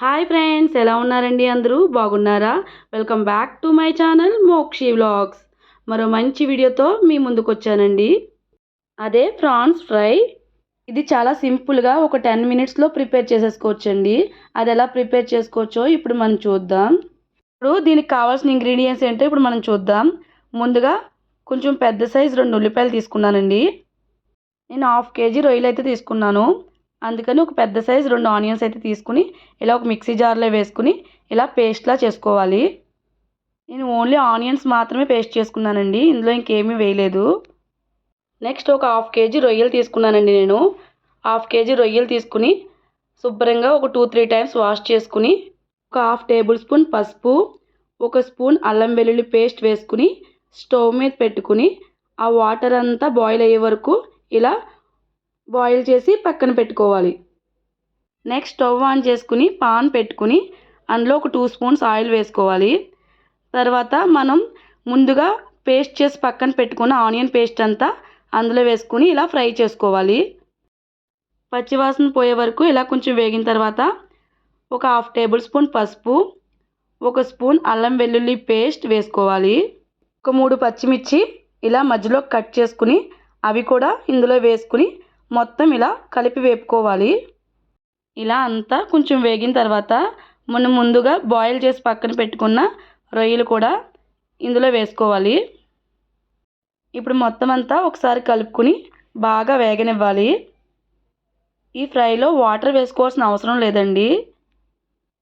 Hi friends ఎలా ఉన్నారండి అందరూ? బాగున్నారా? Welcome back to my channel Mokshi vlogs మరో మంచి వీడియోతో మీ ముందుకు వచ్చానండి అదే ప్రాన్స్ ఫ్రై. ఇది చాలా సింపుల్గా ఒక టెన్ మినిట్స్లో ప్రిపేర్ చేసేసుకోవచ్చండి. అది ఎలా ప్రిపేర్ చేసుకోవచ్చో ఇప్పుడు మనం చూద్దాం. ఇప్పుడు దీనికి కావాల్సిన ఇంగ్రీడియంట్స్ ఏంటో ఇప్పుడు మనం చూద్దాం. ముందుగా కొంచెం పెద్ద సైజు రెండు ఉల్లిపాయలు తీసుకున్నానండి. నేను హాఫ్ కేజీ రొయ్యలు అయితే తీసుకున్నాను. అందుకని ఒక పెద్ద సైజ్ రెండు ఆనియన్స్ అయితే తీసుకుని ఇలా ఒక మిక్సీ జార్లో వేసుకుని ఇలా పేస్ట్లా చేసుకోవాలి. నేను ఓన్లీ ఆనియన్స్ మాత్రమే పేస్ట్ చేసుకున్నానండి ఇందులో ఇంకేమీ వేయలేదు. నెక్స్ట్ ఒక హాఫ్ కేజీ రొయ్యలు తీసుకున్నానండి నేను. హాఫ్ కేజీ రొయ్యలు తీసుకుని శుభ్రంగా ఒక టూ త్రీ టైమ్స్ వాష్ చేసుకుని ఒక హాఫ్ టేబుల్ స్పూన్ పసుపు ఒక స్పూన్ అల్లం వెల్లుల్లి పేస్ట్ వేసుకుని స్టవ్ మీద పెట్టుకుని ఆ వాటర్ అంతా బాయిల్ అయ్యే వరకు ఇలా బాయిల్ చేసి పక్కన పెట్టుకోవాలి. నెక్స్ట్ స్టవ్ ఆన్ చేసుకుని పాన్ పెట్టుకుని అందులో ఒక టూ స్పూన్స్ ఆయిల్ వేసుకోవాలి. తర్వాత మనం ముందుగా పేస్ట్ చేసి పక్కన పెట్టుకున్న ఆనియన్ పేస్ట్ అంతా అందులో వేసుకుని ఇలా ఫ్రై చేసుకోవాలి. పచ్చివాసన పోయే వరకు ఇలా కొంచెం వేగిన తర్వాత ఒక హాఫ్ టేబుల్ స్పూన్ పసుపు ఒక స్పూన్ అల్లం వెల్లుల్లి పేస్ట్ వేసుకోవాలి. ఒక మూడు పచ్చిమిర్చి ఇలా మధ్యలో కట్ చేసుకుని అవి కూడా ఇందులో వేసుకుని మొత్తం ఇలా కలిపి వేపుకోవాలి. ఇలా అంతా కొంచెం వేగిన తర్వాత మనం ముందుగా బాయిల్ చేసి పక్కన పెట్టుకున్న రొయ్యలు కూడా ఇందులో వేసుకోవాలి. ఇప్పుడు మొత్తం అంతా ఒకసారి కలుపుకుని బాగా వేగనివ్వాలి. ఈ ఫ్రైలో వాటర్ వేసుకోవాల్సిన అవసరం లేదండి.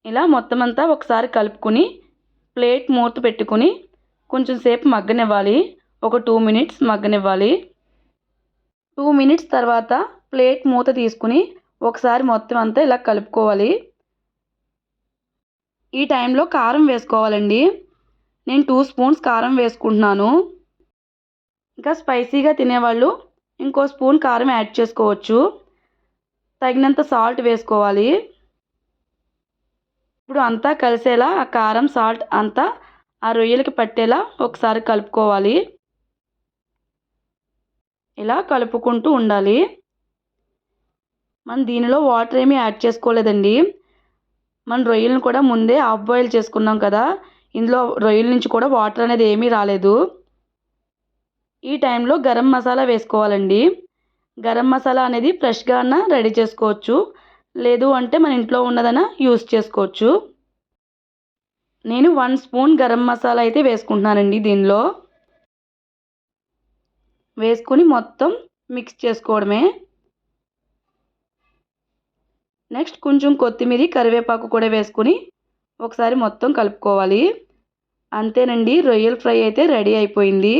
ఇలా మొత్తం అంతా ఒకసారి కలుపుకుని ప్లేట్ మూత పెట్టుకుని కొంచెం సేపు మగ్గనివ్వాలి. ఒక టూ మినిట్స్ మగ్గనివ్వాలి. టూ మినిట్స్ తర్వాత ప్లేట్ మూత తీసుకుని ఒకసారి మొత్తం అంతా ఇలా కలుపుకోవాలి. ఈ టైంలో కారం వేసుకోవాలండి. నేను టూ స్పూన్స్ కారం వేసుకుంటున్నాను. ఇంకా స్పైసీగా తినేవాళ్ళు ఇంకో స్పూన్ కారం యాడ్ చేసుకోవచ్చు. తగినంత సాల్ట్ వేసుకోవాలి. ఇప్పుడు అంతా కలిసేలా ఆ కారం సాల్ట్ అంతా ఆ రొయ్యలకి పట్టేలా ఒకసారి కలుపుకోవాలి. ఇలా కలుపుకుంటూ ఉండాలి. మనం దీనిలో వాటర్ ఏమీ యాడ్ చేసుకోలేదండి. మన రొయ్యలను కూడా ముందే హాఫ్ బాయిల్ చేసుకున్నాం కదా. ఇందులో రొయ్యల నుంచి కూడా వాటర్ అనేది ఏమీ రాలేదు. ఈ టైంలో గరం మసాలా వేసుకోవాలండి. గరం మసాలా అనేది ఫ్రెష్గా అన్న రెడీ చేసుకోవచ్చు. లేదు అంటే మన ఇంట్లో ఉన్నదన యూస్ చేసుకోవచ్చు. నేను వన్ స్పూన్ గరం మసాలా అయితే వేసుకుంటున్నానండి దీనిలో. వేసుకొని మొత్తం మిక్స్ చేసుకోవడమే. నెక్స్ట్ కొంచెం కొత్తిమీర కరివేపాకు కూడా వేసుకుని ఒకసారి మొత్తం కలుపుకోవాలి. అంతేనండి రొయ్యల ఫ్రై అయితే రెడీ అయిపోయింది.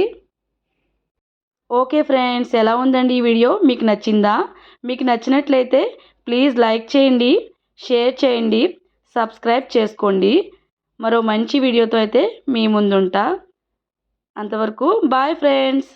ఓకే ఫ్రెండ్స్ ఎలా ఉందండి ఈ వీడియో? మీకు నచ్చిందా? మీకు నచ్చినట్లయితే ప్లీజ్ లైక్ చేయండి షేర్ చేయండి సబ్స్క్రైబ్ చేసుకోండి. మరో మంచి వీడియోతో అయితే మీ ముందుంటా. అంతవరకు బాయ్ ఫ్రెండ్స్.